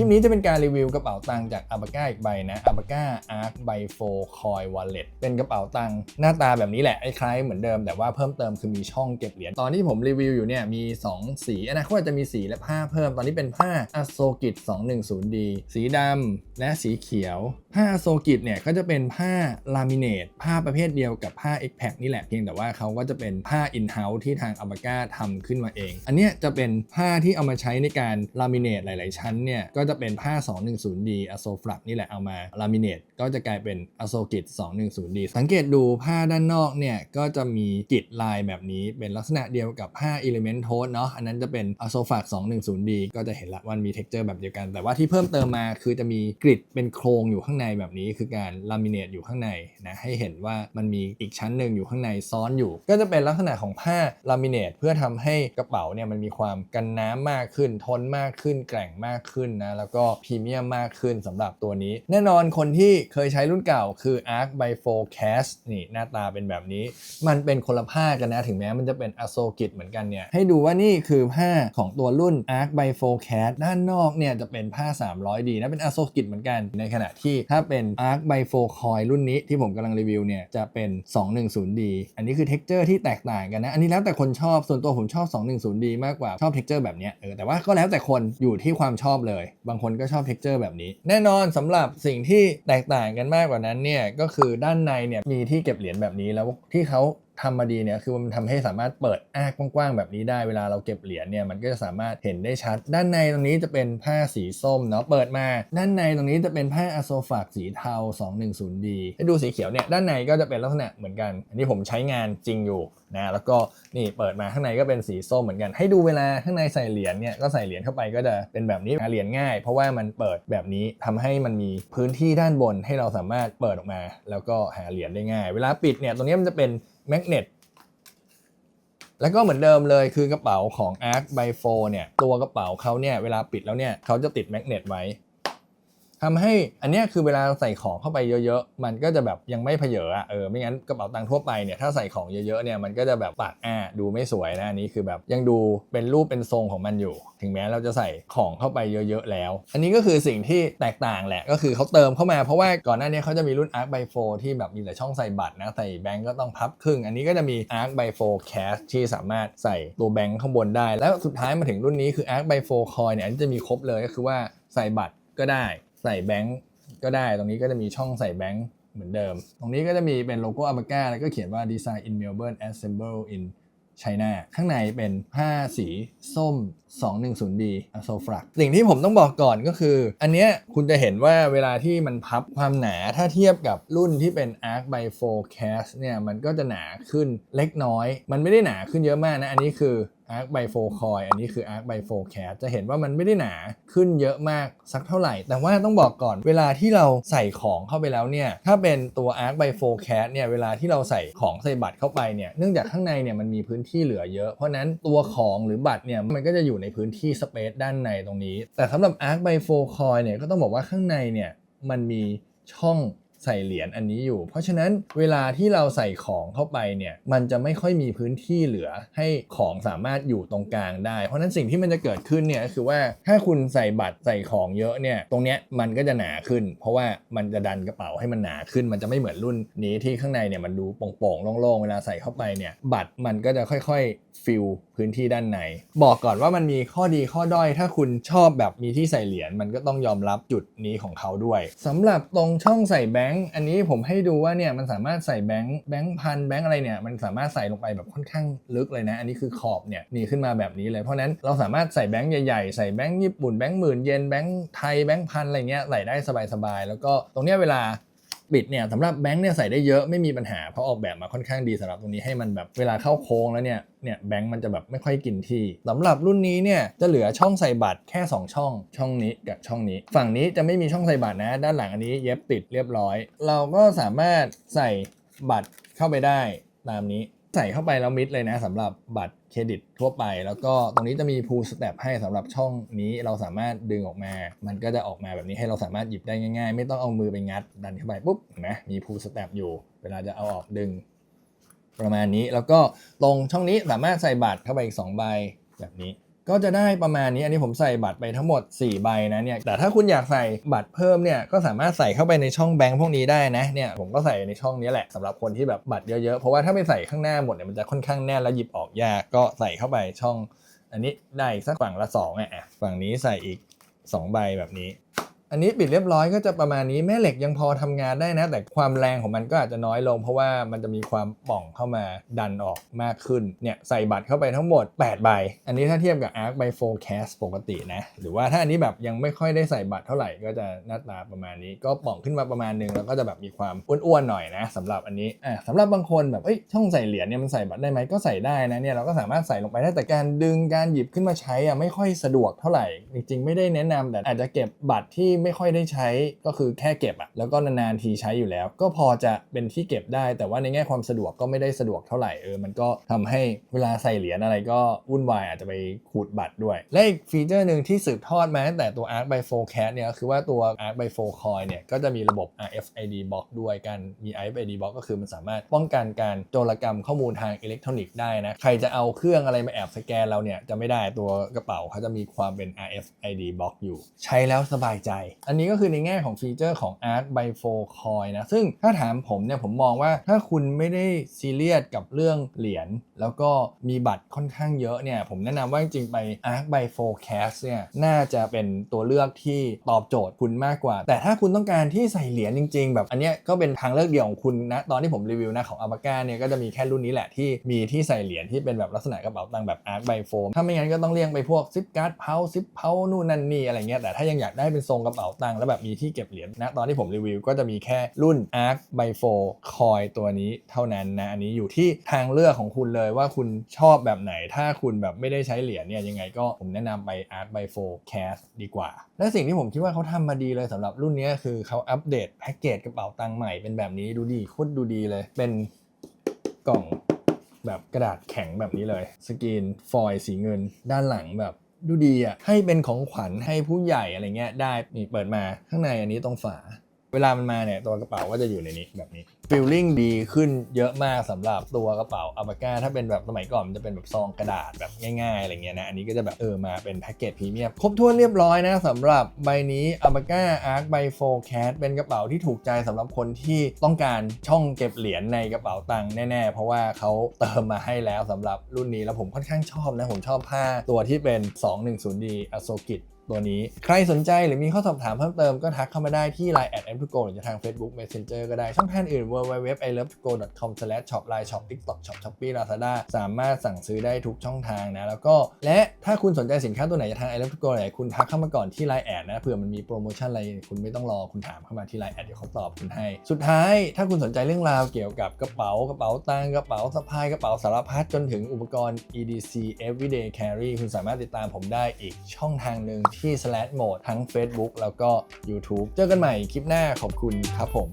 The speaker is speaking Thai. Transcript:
คลิปนี้จะเป็นการรีวิวกระเป๋าตังค์จากอาบาก้าอีกใบนะอาบาก้าอาร์คใบโฟคอยวอลเล็ตเป็นกระเป๋าตังค์หน้าตาแบบนี้แหละคล้ายเหมือนเดิม แต่ว่าเพิ่มเติมคือมีช่องเก็บเหรียญตอนที่ผมรีวิวอยู่เนี่ยมี 2 สีอนาคตอาจจะมีสีและผ้าเพิ่มตอนนี้เป็นผ้าอโศกิต 210D สีดำและสีเขียว ผ้าอโศกิตเนี่ยก็จะเป็นผ้าลามิเนตผ้าประเภทเดียวกับผ้า x p a c นี่แหละเพียงแต่ว่าเขาก็จะเป็นผ้า in house ที่ทางอาบาก้าทำขึ้นมาเอง อันเนี้ยจะเป็นผ้าที่เอามาใช้ในการลามิเนตหลาย ๆ ชั้นเนี่ยก็จะเป็นผ้า 210D อโซฟลักนี่แหละเอามาลามิเนตก็จะกลายเป็นอโซกิต 210D สังเกตดูผ้าด้านนอกเนี่ยก็จะมีกิดลายแบบนี้เป็นลักษณะเดียวกับผ้า Element Toast เนาะอันนั้นจะเป็นอโซฟลัก 210D ก็จะเห็นละว่ามี texture แบบเดียวกัน แต่ว่าที่เพิ่มเติมมาคือจะมีกริดเป็นโครงอยู่ข้างในแบบนี้ คือการลามิเนตอยู่ข้างในนะให้เห็นว่ามันมีอีกชั้นหนึ่งอยู่ข้างในซ้อนอยู่ ก็จะเป็นลักษณะของผ้าลามิเนตเพื่อทำให้กระเป๋าเนี่ยมันมีความกันน้ำมากขึ้นทนมากขึ้นแกร่งมากขึ้นนะแล้วก็พรีเมียมมากขึ้นสำหรับตัวนี้ แน่นอนคนที่เคยใช้รุ่นเก่าคือ Arc by 4 Cast นี่หน้าตาเป็นแบบนี้ มันเป็นคนละผ้ากันนะถึงแม้มันจะเป็นอโศกิตเหมือนกันเนี่ยให้ดูว่านี่คือผ้าของตัวรุ่น Arc by 4 Cast ด้านนอกเนี่ยจะเป็นผ้า 300D นะเป็นอโศกิตเหมือนกันในขณะที่ถ้าเป็น Arc by 4 Coil รุ่นนี้ที่ผมกำลังรีวิวเนี่ยจะเป็น 210D อันนี้คือ texture ที่แตกต่างกันนะอันนี้แล้วแต่คนชอบส่วนตัวผมชอบ 210D มากกว่าชอบ texture แบบเนี้ยเออแต่ว่าก็แล้วแต่คนอยู่ที่ความชอบเลยบางคนก็ชอบพิกเจอร์แบบนี้ แน่นอนสำหรับสิ่งที่แตกต่างกันมากกว่านั้นเนี่ยก็คือด้านในเนี่ยมีที่เก็บเหรียญแบบนี้แล้วที่เขา ทำมาดีเนี่ยคือมันทำให้สามารถเปิดอ้ากว้างๆแบบนี้ได้เวลาเราเก็บเหรียญเนี่ยมันก็จะสามารถเห็นได้ชัด ด้านในตรงนี้จะเป็นผ้าสีส้มเนาะเปิดมา ด้านในตรงนี้จะเป็นผ้าอโซฟากสีเทา 210D ให้ดูสีเขียวเนี่ยด้านในก็จะเป็นลักษณะเหมือนกัน อันนี้ผมใช้งานจริงอยู่นะแล้วก็นี่เปิดมาข้างในก็เป็นสีส้มเหมือนกัน ให้ดูเวลาข้างในใส่เหรียญเนี่ยก็ใส่เหรียญเข้าไปก็จะเป็นแบบนี้หาเหรียญง่าย เพราะว่ามันเปิดแบบนี้ทำให้มันมีพื้นที่ด้านบนให้เราสามารถเปิดออกมา แล้วก็หาเหรียญได้ง่าย เวลาปิดเนี่ยตรงนี้มันจะเป็น แมกเนตแล้วก็เหมือนเดิมเลยคือกระเป๋าของ Arc by 4เนี่ย ตัวกระเป๋าเขาเนี่ย เวลาปิดแล้วเนี่ยเขาจะติดแมกเนตไว้ ทำให้อันนี้คือเวลาใส่ของเข้าไปเยอะๆ มันก็จะแบบยังไม่เพเยออะเออไม่งั้นกระเป๋าตังค์ทั่วไปเนี่ยถ้าใส่ของเยอะๆเนี่ยมันก็จะแบบปากอ้าดูไม่สวยนะอันนี้คือแบบยังดูเป็นรูปเป็นทรงของมันอยู่ ถึงแม้เราจะใส่ของเข้าไปเยอะๆแล้ว อันนี้ก็คือสิ่งที่แตกต่างแหละก็คือเขาเติมเข้ามาเพราะว่าก่อนหน้านี้เขาจะมีรุ่น Arc by 4ที่แบบมีแต่ช่องใส่บัตรนะใส่แบงก์ก็ต้องพับครึ่ง อันนี้ก็จะมี Arc by 4 Cash ที่สามารถใส่ตัวแบงก์ข้างบนได้ แล้วสุดท้ายมาถึงรุ่นนี้คือ Arc by 4 Coin เนี่ยอันนี้จะมีครบเลยก็คือว่าใส่บัตรก็ได้ ใส่แบงก์ก็ได้ ตรงนี้ก็จะมีช่องใส่แบงก์เหมือนเดิม ตรงนี้ก็จะมีเป็นโลโก้อ m ม g a แล้วก็เขียนว่า Design in Melbourne Assemble in China ข้างในเป็นผ้าสีส้ม 210D a s o f r a สิ่งที่ผมต้องบอกก่อนก็คือ อันเนี้ยคุณจะเห็นว่าเวลาที่มันพับความหนาถ้าเทียบกับรุ่นที่เป็น Arc by 4 Cast เนี่ยมันก็จะหนาขึ้นเล็กน้อย มันไม่ได้หนาขึ้นเยอะมากนะ อันนี้คือ Arc by 4 Coil อันนี้คือ Arc by 4 Cat จะเห็นว่ามันไม่ได้หนาขึ้นเยอะมากสักเท่าไหร่ แต่ว่าต้องบอกก่อนเวลาที่เราใส่ของเข้าไปแล้วเนี่ยถ้าเป็นตัว Arc by 4 Cat เนี่ยเวลาที่เราใส่ของใส่บัตรเข้าไปเนี่ยเนื่องจากข้างในเนี่ยมันมีพื้นที่เหลือเยอะ เพราะนั้นตัวของหรือบัตรเนี่ยมันก็จะอยู่ในพื้นที่สเปซด้านในตรงนี้ แต่สำหรับ Arc by 4 Coil เนี่ยก็ต้องบอกว่าข้างในเนี่ยมันมีช่อง ใส่เหรียญอันนี้อยู่ เพราะฉะนั้นเวลาที่เราใส่ของเข้าไปเนี่ยมันจะไม่ค่อยมีพื้นที่เหลือให้ของสามารถอยู่ตรงกลางได้ เพราะฉะนั้นสิ่งที่มันจะเกิดขึ้นเนี่ยก็คือว่าถ้าคุณใส่บัตรใส่ของเยอะเนี่ยตรงเนี้ยมันก็จะหนาขึ้น เพราะว่ามันจะดันกระเป๋าให้มันหนาขึ้น มันจะไม่เหมือนรุ่นนี้ที่ข้างในเนี่ยมันดูโป่งๆโล่งๆเวลาใส่เข้าไปเนี่ยบัตรมันก็จะค่อยๆฟิลพื้นที่ด้านใน บอกก่อนว่ามันมีข้อดีข้อด้อย ถ้าคุณชอบแบบมีที่ใส่เหรียญมันก็ต้องยอมรับจุดนี้ของเขาด้วยสำหรับตรงช่องใส่แบงงค์อันนี้ผมให้ดูว่าเนี่ยมันสามารถใส่แบงค์แบงค์พันแบงค์อะไรเนี่ยมันสามารถใส่ลงไปแบบค่อนข้างลึกเลยนะ อันนี้คือขอบเนี่ยนี่ขึ้นมาแบบนี้เลย เพราะนั้นเราสามารถใส่แบงค์ใหญ่ๆ ใส่แบงค์ญี่ปุ่นแบงค์หมื่นเยนแบงค์ไทยแบงค์พันอะไรเงี้ยใส่ได้สบายๆแล้วก็ตรงเนี้ยเวลา ปิดเนี่ยสำหรับแบงค์เนี่ยใส่ได้เยอะไม่มีปัญหาเพราะออกแบบมาค่อนข้างดีสำหรับตรงนี้ให้มันแบบเวลาเข้าโค้งแล้วเนี่ยเนี่ยแบงค์มันจะแบบไม่ค่อยกินที่สำหรับรุ่นนี้เนี่ยจะเหลือช่องใส่บัตรแค่ 2 ช่องช่องนี้กับช่องนี้ ฝั่งนี้จะไม่มีช่องใส่บัตรนะ ด้านหลังอันนี้เย็บติดเรียบร้อย เราก็สามารถใส่บัตรเข้าไปได้ตามนี้ ใส่เข้าไปแล้วมิดเลยนะสำหรับบัตรเครดิตทั่วไป แล้วก็ตรงนี้จะมีพูสเตปให้สำหรับช่องนี้เราสามารถดึงออกมา มันก็จะออกมาแบบนี้ให้เราสามารถหยิบได้ง่ายๆ ไม่ต้องเอามือไปงัดดันเข้าไปปุ๊บเห็นไหมมีพูสเตปอยู่ เวลาจะเอาออกดึง ประมาณนี้แล้วก็ตรงช่องนี้สามารถใส่บัตรเข้าไปอีก2ใบแบบนี้ ก็จะได้ประมาณนี้ อันนี้ผมใส่บัตรไปทั้งหมด 4 ใบนะเนี่ย แต่ถ้าคุณอยากใส่บัตรเพิ่มเนี่ย ก็สามารถใส่เข้าไปในช่องแบงค์พวกนี้ได้นะ เนี่ย ผมก็ใส่ในช่องนี้แหละสำหรับคนที่แบบบัตรเยอะๆ เพราะว่าถ้าไม่ใส่ข้างหน้าหมดเนี่ยมันจะค่อนข้างแน่นแล้วหยิบออกยาก ก็ใส่เข้าไปช่อง อันนี้ได้สักฝั่งละ2อะอะฝั่งนี้ใส่อีก 2 ใบแบบนี้ อันนี้ปิดเรียบร้อยก็จะประมาณนี้แม่เหล็กยังพอทำงานได้นะ แต่ความแรงของมันก็อาจจะน้อยลง เพราะว่ามันจะมีความป่องเข้ามาดันออกมากขึ้นเนี่ยใส่บัตรเข้าไปทั้งหมด 8 ใบ อันนี้ถ้าเทียบกับ Arc by Forecast ปกตินะ หรือว่าถ้าอันนี้แบบยังไม่ค่อยได้ใส่บัตรเท่าไหร่ก็จะหน้าตาประมาณนี้ ก็ป่องขึ้นมาประมาณนึงแล้วก็จะแบบมีความอ้วนๆหน่อยนะสำหรับอันนี้อะสำหรับบางคนแบบเอ้ยช่องใส่เหรียญเนี่ยมันใส่บัตรได้ไหมก็ใส่ได้นะเนี่ยเราก็สามารถใส่ลงไปได้แต่การดึงการหยิบขึ้นมาใช้อะไม่ค่อยสะดวกเท่าไหร่ จริง ๆ ไม่ได้แนะนำแต่อาจจะเก็บบัตรที่ไม่ค่อยได้ใช้ก็คือแค่เก็บอะแล้วก็นานๆทีใช้อยู่แล้ว ก็พอจะเป็นที่เก็บได้ แต่ว่าในแง่ความสะดวกก็ไม่ได้สะดวกเท่าไหร่เออมันก็ทำให้เวลาใส่เหรียญอะไรก็วุ่นวายอาจจะไปขูดบัตรด้วย และอีกฟีเจอร์หนึ่งที่สืบทอดมาตั้งแต่ตัว Arc by f o r c a s t เนี่ยคือว่าตัว Arc by f o r Coin เนี่ยก็จะมีระบบ RFID Block ด้วยกันมี RFID Block ก็คือมันสามารถป้องกันการโจรกรรมข้อมูลทางอิเล็กทรอนิกส์ได้นะใครจะเอาเครื่องอะไรมาแอบสแกนเราเนี่ยจะไม่ได้ตัวกระเป๋าเขาจะมีความเป็น RFID Block อยู่ ใช้แล้วสบายใจอันนี้ก็คือในแง่ของฟีเจอร์ของ Arc by f o r Coin นะ ซึ่งถ้าถามผมเนี่ยผมมองว่าถ้าคุณไม่ได้ซีเรียสกับเรื่องเหรียญแล้วก็มีบัตรค่อนข้างเยอะเนี่ย ผมแนะนำว่าจริงๆไป Arc by f o r Cast เนี่ยน่าจะเป็นตัวเลือกที่ตอบโจทย์คุณมากกว่า แต่ถ้าคุณต้องการที่ใส่เหรียญจริง ๆ แบบอันเนี้ยก็เป็นทางเลือกเดียวของคุณนะตอนที่ผมรีวิวนะของ a b a c a เนี่ยก็จะมีแค่รุ่นนี้แหละที่มีที่ใส่เหรียญที่เป็นแบบลักษณะกระเป๋าตังค์แบบ Arc by f o r ถ้าไม่งั้นก็ต้องเลี่ยงไปพวกซิปการ์ดเพาซิปเพานู่นนั่นนี่อะไรเงี้ยแต่ถ้ายังอยากได้เป็นทรงกระเป๋าตังค์แล้วแบบมีที่เก็บเหรียญนะตอนที่ผมรีวิวก็จะมีแค่รุ่น Arc by Four Coin ตัวนี้เท่านั้นนะ อันนี้อยู่ที่ทางเลือกของคุณเลยว่าคุณชอบแบบไหน ถ้าคุณแบบไม่ได้ใช้เหรียญเนี่ยยังไงก็ผมแนะนำไป Arc by Four Cast ดีกว่า และสิ่งที่ผมคิดว่าเขาทำมาดีเลยสำหรับรุ่นนี้คือเขาอัปเดตแพ็กเกจกระเป๋าตังค์ใหม่เป็นแบบนี้ดูดีโคตรดูดีเลยเป็นกล่องแบบกระดาษแข็งแบบนี้เลย สกรีนฟอยล์สีเงิน ด้านหลังแบบ ดูดีอะให้เป็นของขวัญให้ผู้ใหญ่อะไรเงี้ยได้นี่เปิดมาข้างในอันนี้ตรงฝา เวลามันมาเนี่ยตัวกระเป๋าก็จะอยู่ในนี้แบบนี้ ฟีลลิ่งดีขึ้นเยอะมากสำหรับตัวกระเป๋าอัลปาก้าถ้าเป็นแบบสมัยก่อนมันจะเป็นแบบซองกระดาษแบบง่ายๆอะไรเงี้ยนะ อันนี้ก็จะแบบเออมาเป็นแพ็กเกจพรีเมียมครบถ้วนเรียบร้อยนะสำหรับใบนี้อัลปาก้าอาร์คใบโฟแคสเป็นกระเป๋าที่ถูกใจสำหรับคนที่ต้องการช่องเก็บเหรียญในกระเป๋าตังค์แน่ๆ เพราะว่าเขาเติมมาให้แล้วสำหรับรุ่นนี้แล้วผมค่อนข้างชอบนะผมชอบผ้าตัวที่เป็น 210D อโซกิตัวนี้ใครสนใจหรือมีข้อสอบถามเพิ่มเติมก็ทักเข้ามาได้ที่ Line แอด m อ o หรือทาง Facebook Messenger ก็ได้ช่องทางอื่น w love to go com slash shop line shop tiktok shop shopee lazada สามารถสั่งซื้อได้ทุกช่องทางนะ แล้วก็และถ้าคุณสนใจสินค้าตัวไหนจากทาง i love to go ไหนคุณทักเข้ามาก่อนที่ Line แอดนะเผื่อมันมีโปรโมชั่นอะไรคุณไม่ต้องรอคุณถามเข้ามาที่ Line แอดเดี๋ยวเขาตอบคุณให้ สุดท้ายถ้าคุณสนใจเรื่องราวเกี่ยวกับกระเป๋ากระเป๋าตังกระเป๋าสะพายกระเป๋าสารพัดจนถึงอุปกรณ์ EDC everyday carry คุณสามารถติดตามผมได้อีกช่องทางหนึ่งที่ slash mode ทั้ง Facebook แล้วก็ YouTube เจอกันใหม่คลิปหน้าขอบคุณครับผม